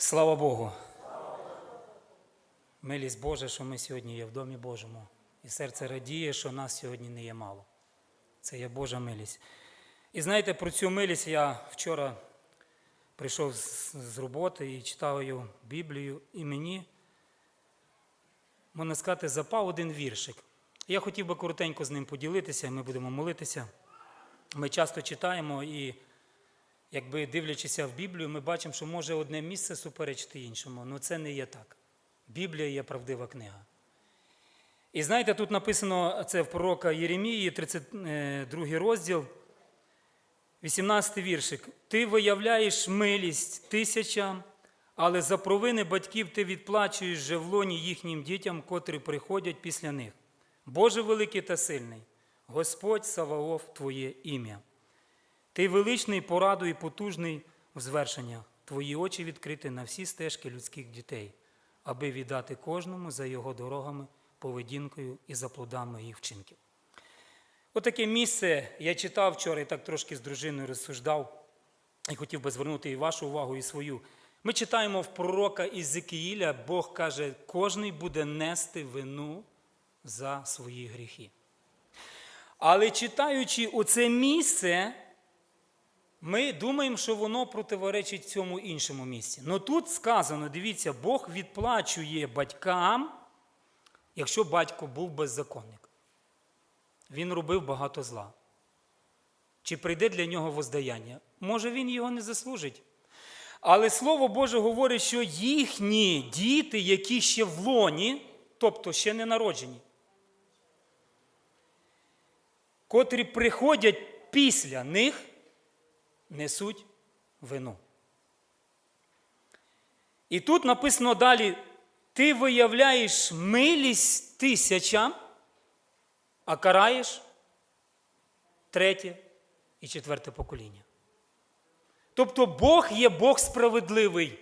Слава Богу. Милість Божа, що ми сьогодні є в Домі Божому. І серце радіє, що нас сьогодні не є мало. Це є Божа милість. І знаєте, про цю милість я вчора прийшов з, роботи і читав Біблію, і мені, можна сказати, запав один віршик. Я хотів би коротенько з ним поділитися, ми будемо молитися. Ми часто читаємо і якби дивлячися в Біблію, ми бачимо, що може одне місце суперечити іншому. але це не є так. Біблія є правдива книга. І знаєте, тут написано це в пророка Єремії, 32 розділ, 18 віршик. Ти виявляєш милість тисячам, але за провини батьків ти відплачуєш же в лоні їхнім дітям, котрі приходять після них. Боже великий та сильний, Господь Саваоф Твоє ім'я. Ти величний пораду і потужний в звершеннях. Твої очі відкриті на всі стежки людських дітей, аби віддати кожному за його дорогами, поведінкою і за плодами їх вчинків. Отаке місце я читав вчора і так трошки з дружиною розсуждав, і хотів би звернути і вашу увагу, і свою. Ми читаємо в пророка Ізекіїля, Бог каже, кожний буде нести вину за свої гріхи. Але читаючи оце місце, ми думаємо, що воно противоречить цьому іншому місці. Ну тут сказано, дивіться, Бог відплачує батькам, якщо батько був беззаконник. Він робив багато зла. Чи прийде для нього воздаяння? Може, він його не заслужить. Але Слово Боже говорить, що їхні діти, які ще в лоні, тобто ще не народжені, котрі приходять після них, несуть вину. І тут написано далі: ти виявляєш милість тисячам, а караєш третє і четверте покоління. Тобто Бог є Бог справедливий.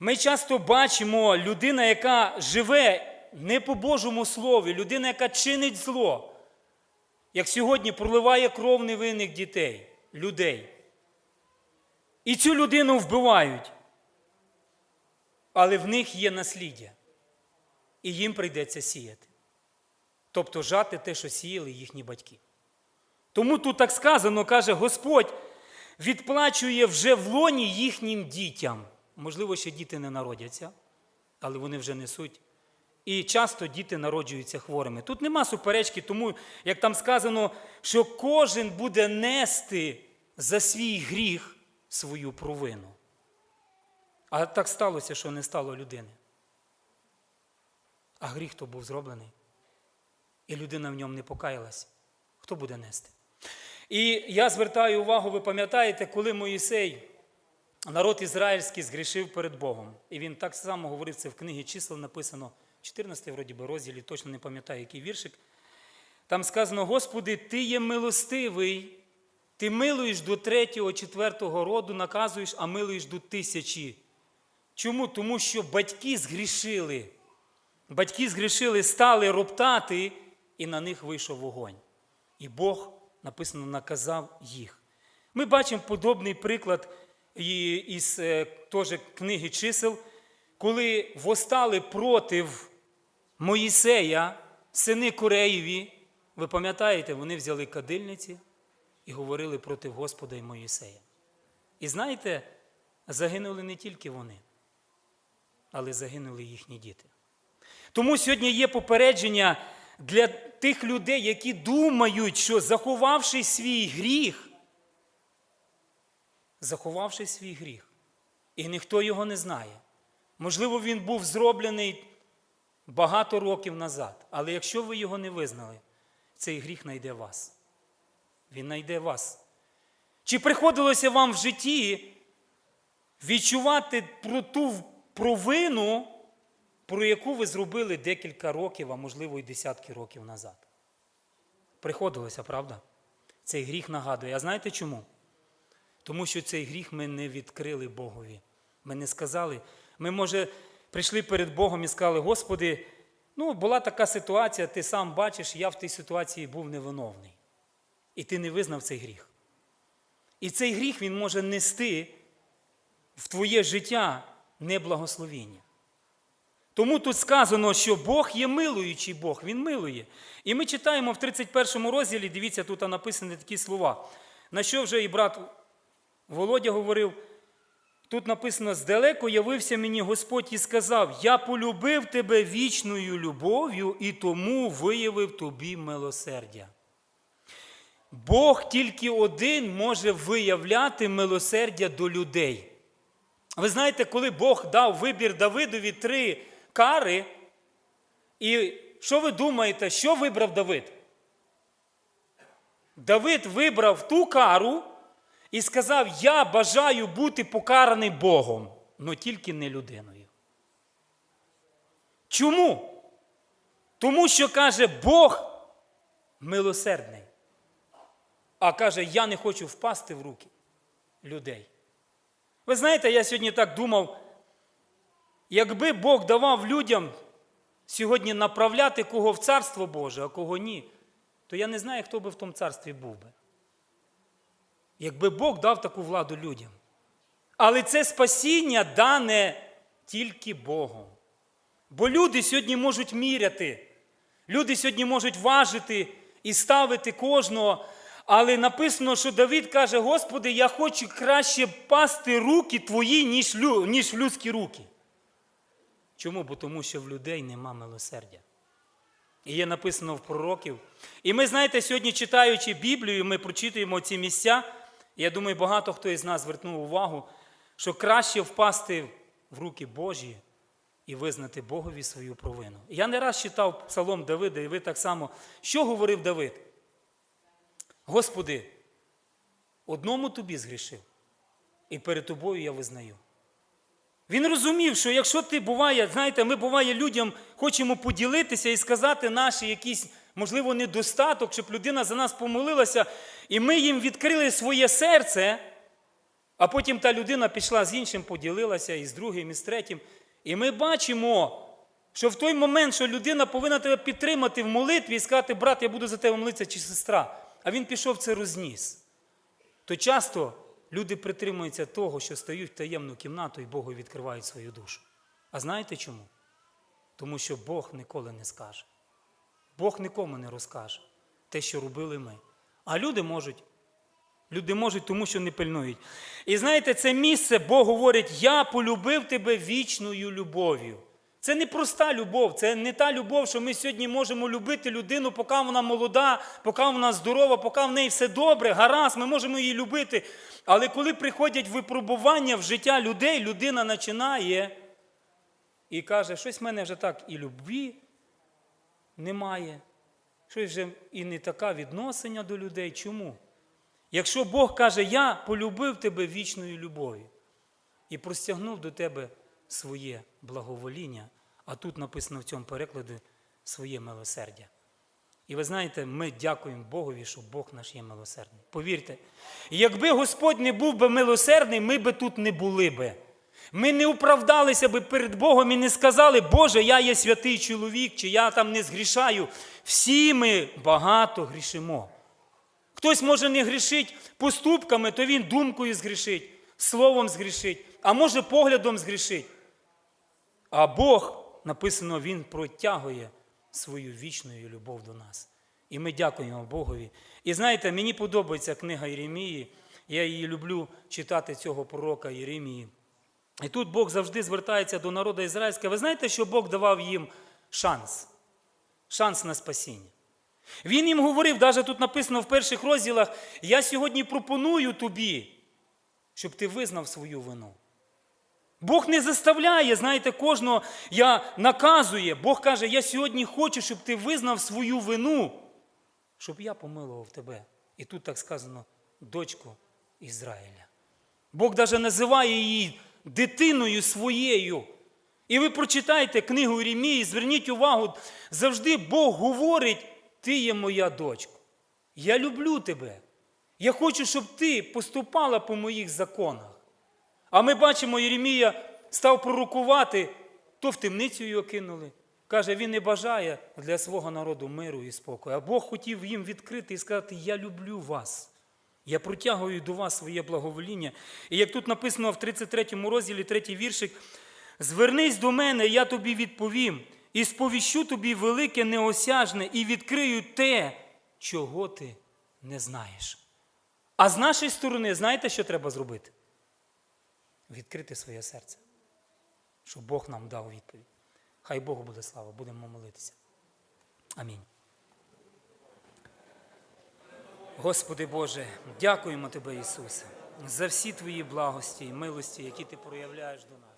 Ми часто бачимо людина, яка живе не по Божому слові, людина, яка чинить зло, як сьогодні проливає кров невинних дітей, людей. І цю людину вбивають. Але в них є насліддя. І їм прийдеться сіяти. Тобто жати те, що сіяли їхні батьки. Тому тут так сказано, каже Господь відплачує вже в лоні їхнім дітям. Можливо, ще діти не народяться, але вони вже несуть. І часто діти народжуються хворими. Тут нема суперечки, тому, як там сказано, що кожен буде нести за свій гріх свою провину. А так сталося, що не стало людини. А гріх то був зроблений. І людина в ньому не покаялась. Хто буде нести? І я звертаю увагу, ви пам'ятаєте, коли Моїсей, народ ізраїльський, згрішив перед Богом. І він так само говорив це в книгі чисел написано, 14 вроді би, розділі, точно не пам'ятаю, який віршик. Там сказано: Господи, Ти є милостивий, Ти милуєш до третього, четвертого роду, наказуєш, а милуєш до тисячі. Чому? Тому що батьки згрішили. Батьки згрішили, стали роптати, і на них вийшов вогонь. І Бог, написано, наказав їх. Ми бачимо подобний приклад із е, теж книги чисел, коли восстали проти Моїсея, сини Кореєві. Ви пам'ятаєте, вони взяли кадильниці і говорили проти Господа і Моїсея. І знаєте, загинули не тільки вони, але загинули їхні діти. Тому сьогодні є попередження для тих людей, які думають, що заховавши свій гріх, заховавши свій гріх, і ніхто його не знає. Можливо, він був зроблений багато років назад, але якщо ви його не визнали, цей гріх знайде вас. Він знайде вас. Чи приходилося вам в житті відчувати про ту провину, про яку ви зробили декілька років, а можливо і десятки років назад? Приходилося, правда? Цей гріх нагадує. А знаєте чому? Тому що цей гріх ми не відкрили Богові. Ми не сказали. Ми, може, прийшли перед Богом і сказали, Господи, ну, була така ситуація, ти сам бачиш, я в тій ситуації був невиновний. І ти не визнав цей гріх. І цей гріх він може нести в твоє життя не благословіння. Тому тут сказано, що Бог є милуючий Бог, Він милує. І ми читаємо в 31 розділі, дивіться, тут написані такі слова. На що вже і брат Володя говорив, тут написано: здалеку явився мені Господь і сказав: Я полюбив тебе вічною любов'ю і тому виявив тобі милосердя. Бог тільки один може виявляти милосердя до людей. Ви знаєте, коли Бог дав вибір Давидові три кари, і що ви думаєте, що вибрав Давид? Давид вибрав ту кару і сказав: Я бажаю бути покараний Богом, але тільки не людиною. Чому? Тому що каже Бог милосердний. А каже, я не хочу впасти в руки людей. Ви знаєте, я сьогодні так думав, якби Бог давав людям сьогодні направляти кого в Царство Боже, а кого ні, то я не знаю, хто би в тому царстві був би. Якби Бог дав таку владу людям. Але це спасіння дане тільки Богом. Бо люди сьогодні можуть міряти, люди сьогодні можуть важити і ставити кожного. Але написано, що Давид каже: Господи, я хочу краще пасти руки твої, ніж, лю- ніж людські руки. Чому? Бо тому що в людей нема милосердя. І є написано в пророків. І ми, знаєте, сьогодні читаючи Біблію, ми прочитуємо ці місця. Я думаю, багато хто із нас звернув увагу, що краще впасти в руки Божі і визнати Богові свою провину. Я не раз читав псалом Давида, і ви так само, що говорив Давид? Господи, одному тобі згрішив, і перед тобою я визнаю. Він розумів, що якщо ти буває, знаєте, ми буває людям хочемо поділитися і сказати наші якісь, можливо, недостаток, щоб людина за нас помолилася, і ми їм відкрили своє серце, а потім та людина пішла з іншим, поділилася і з другим, і з третім. І ми бачимо, що в той момент, що людина повинна тебе підтримати в молитві і сказати, брат, я буду за тебе молитися чи сестра, а він пішов це розніс то часто люди притримуються того, що стають в таємну кімнату і Богу відкривають свою душу. А знаєте чому? Тому що Бог ніколи не скаже. Бог нікому не розкаже те, що робили ми. А люди можуть. Люди можуть, тому що не пильнують. І знаєте, це місце Бог говорить: Я полюбив тебе вічною любов'ю. Це не проста любов, це не та любов, що ми сьогодні можемо любити людину, поки вона молода, поки вона здорова, поки в неї все добре, гаразд, ми можемо її любити. Але коли приходять випробування в життя людей, людина починає і каже, щось в мене вже так і любві немає, щось вже і не така відношення до людей. Чому? Якщо Бог каже, я полюбив тебе вічною любов'ю і простягнув до тебе своє благовоління, а тут написано в цьому перекладі своє милосердя. І ви знаєте, ми дякуємо Богові, що Бог наш є милосердний. Повірте, якби Господь не був би милосердний, ми би тут не були би. Ми не оправдалися би перед Богом і не сказали, Боже, я є святий чоловік, чи я там не згрішаю. Всі ми багато грішимо. Хтось може не грішить поступками, то він думкою згрішить, словом згрішить, а може поглядом згрішить. А Бог, написано, Він протягує свою вічну любов до нас. І ми дякуємо Богові. І знаєте, мені подобається книга Єремії. Я її люблю читати цього пророка Єремії. І тут Бог завжди звертається до народу ізраїльського. Ви знаєте, що Бог давав їм шанс? Шанс на спасіння. Він їм говорив, навіть тут написано в перших розділах: я сьогодні пропоную тобі, щоб ти визнав свою вину. Бог не заставляє, знаєте, кожного я наказує. Бог каже, я сьогодні хочу, щоб ти визнав свою вину, щоб я помилував тебе. І тут так сказано, дочку Ізраїля. Бог навіть називає її дитиною своєю. І ви прочитайте книгу Єремії, зверніть увагу, завжди Бог говорить, ти є моя дочка. Я люблю тебе. Я хочу, щоб ти поступала по моїх законах. А ми бачимо, Єремія став пророкувати, то в темницю його кинули. Каже, він не бажає для свого народу миру і спокою. А Бог хотів їм відкрити і сказати: Я люблю вас. Я протягую до вас своє благовоління. І як тут написано в 33 розділі, третій віршик, Звернись до мене, я тобі відповім, і сповіщу тобі велике неосяжне, і відкрию те, чого ти не знаєш. А з нашої сторони, знаєте, що треба зробити? Відкрити своє серце, щоб Бог нам дав відповідь. Хай Богу буде слава, будемо молитися. Амінь. Господи Боже, дякуємо Тебе, Ісусе, за всі Твої благості і милості, які Ти проявляєш до нас.